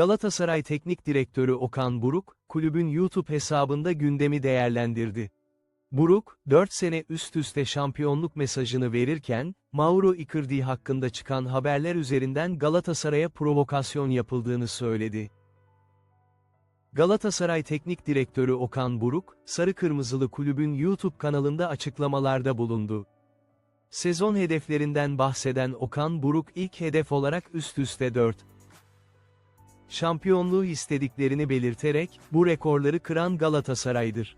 Galatasaray Teknik Direktörü Okan Buruk, kulübün YouTube hesabında gündemi değerlendirdi. Buruk, 4 sene üst üste şampiyonluk mesajını verirken, Mauro Icardi hakkında çıkan haberler üzerinden Galatasaray'a provokasyon yapıldığını söyledi. Galatasaray Teknik Direktörü Okan Buruk, Sarı Kırmızılı kulübün YouTube kanalında açıklamalarda bulundu. Sezon hedeflerinden bahseden Okan Buruk ilk hedef olarak üst üste 4 şampiyonluğu istediklerini belirterek, bu rekorları kıran Galatasaray'dır.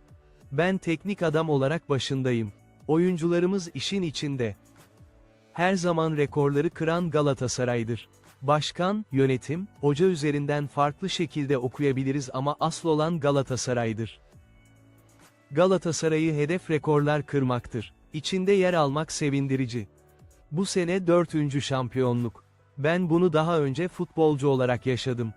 Ben teknik adam olarak başındayım. Oyuncularımız işin içinde. Her zaman rekorları kıran Galatasaray'dır. Başkan, yönetim, hoca üzerinden farklı şekilde okuyabiliriz ama asıl olan Galatasaray'dır. Galatasaray'ı hedef rekorlar kırmaktır. İçinde yer almak sevindirici. Bu sene dördüncü şampiyonluk. Ben bunu daha önce futbolcu olarak yaşadım.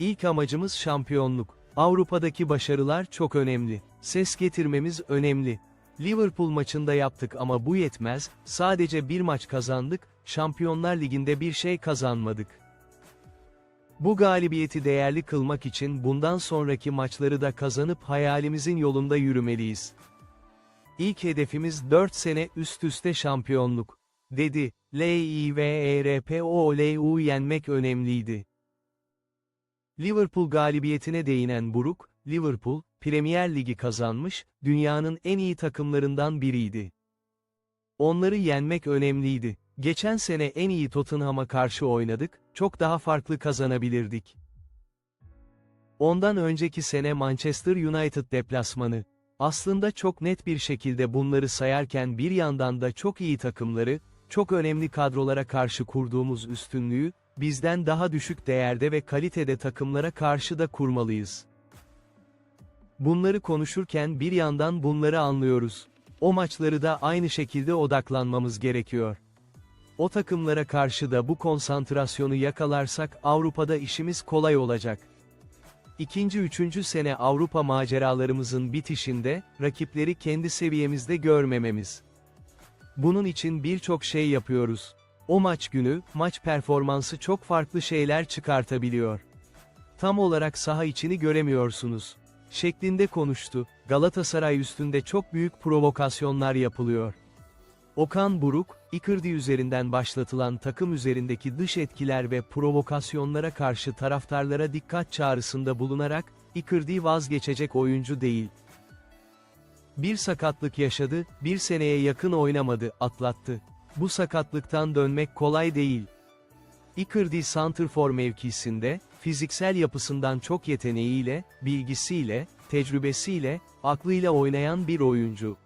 İlk amacımız şampiyonluk. Avrupa'daki başarılar çok önemli. Ses getirmemiz önemli. Liverpool maçında yaptık ama bu yetmez, sadece bir maç kazandık, Şampiyonlar Ligi'nde bir şey kazanmadık. Bu galibiyeti değerli kılmak için bundan sonraki maçları da kazanıp hayalimizin yolunda yürümeliyiz. İlk hedefimiz 4 sene üst üste şampiyonluk, dedi. L-I-V-E-R-P-O-L-U yenmek önemliydi. Liverpool galibiyetine değinen Buruk, Liverpool, Premier Ligi kazanmış, dünyanın en iyi takımlarından biriydi. Onları yenmek önemliydi. Geçen sene en iyi Tottenham'a karşı oynadık, çok daha farklı kazanabilirdik. Ondan önceki sene Manchester United deplasmanı. Aslında çok net bir şekilde bunları sayarken bir yandan da çok iyi takımları, çok önemli kadrolara karşı kurduğumuz üstünlüğü, bizden daha düşük değerde ve kalitede takımlara karşı da kurmalıyız. Bunları konuşurken bir yandan bunları anlıyoruz. O maçları da aynı şekilde odaklanmamız gerekiyor. O takımlara karşı da bu konsantrasyonu yakalarsak Avrupa'da işimiz kolay olacak. İkinci üçüncü sene Avrupa maceralarımızın bitişinde, rakipleri kendi seviyemizde görmememiz. Bunun için birçok şey yapıyoruz. O maç günü, maç performansı çok farklı şeyler çıkartabiliyor. Tam olarak saha içini göremiyorsunuz. Şeklinde konuştu, Galatasaray üstünde çok büyük provokasyonlar yapılıyor. Okan Buruk, Icardi üzerinden başlatılan takım üzerindeki dış etkiler ve provokasyonlara karşı taraftarlara dikkat çağrısında bulunarak, Icardi vazgeçecek oyuncu değil. Bir sakatlık yaşadı, bir seneye yakın oynamadı, atlattı. Bu sakatlıktan dönmek kolay değil. Icardi santrfor mevkisinde, fiziksel yapısından çok yeteneğiyle, bilgisiyle, tecrübesiyle, aklıyla oynayan bir oyuncu.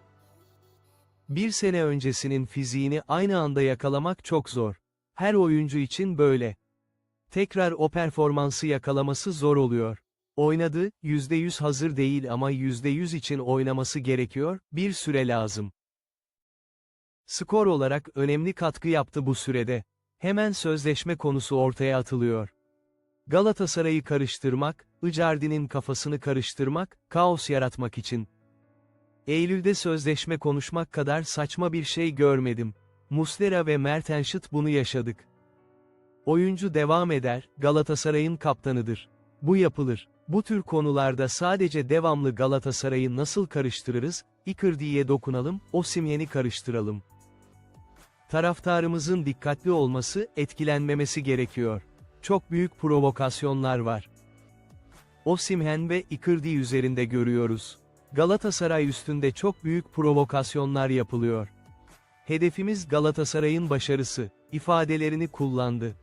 Bir sene öncesinin fiziğini aynı anda yakalamak çok zor. Her oyuncu için böyle. Tekrar o performansı yakalaması zor oluyor. Oynadı, %100 hazır değil ama %100 için oynaması gerekiyor, bir süre lazım. Skor olarak önemli katkı yaptı bu sürede. Hemen sözleşme konusu ortaya atılıyor. Galatasaray'ı karıştırmak, Icardi'nin kafasını karıştırmak, kaos yaratmak için. Eylül'de sözleşme konuşmak kadar saçma bir şey görmedim. Muslera ve Mertenschit bunu yaşadık. Oyuncu devam eder, Galatasaray'ın kaptanıdır. Bu yapılır. Bu tür konularda sadece devamlı Galatasaray'ı nasıl karıştırırız, Icardi'ye dokunalım, Osimhen'i karıştıralım. Taraftarımızın dikkatli olması, etkilenmemesi gerekiyor. Çok büyük provokasyonlar var. Osimhen ve Icardi üzerinde görüyoruz. Galatasaray üstünde çok büyük provokasyonlar yapılıyor. Hedefimiz Galatasaray'ın başarısı, ifadelerini kullandı.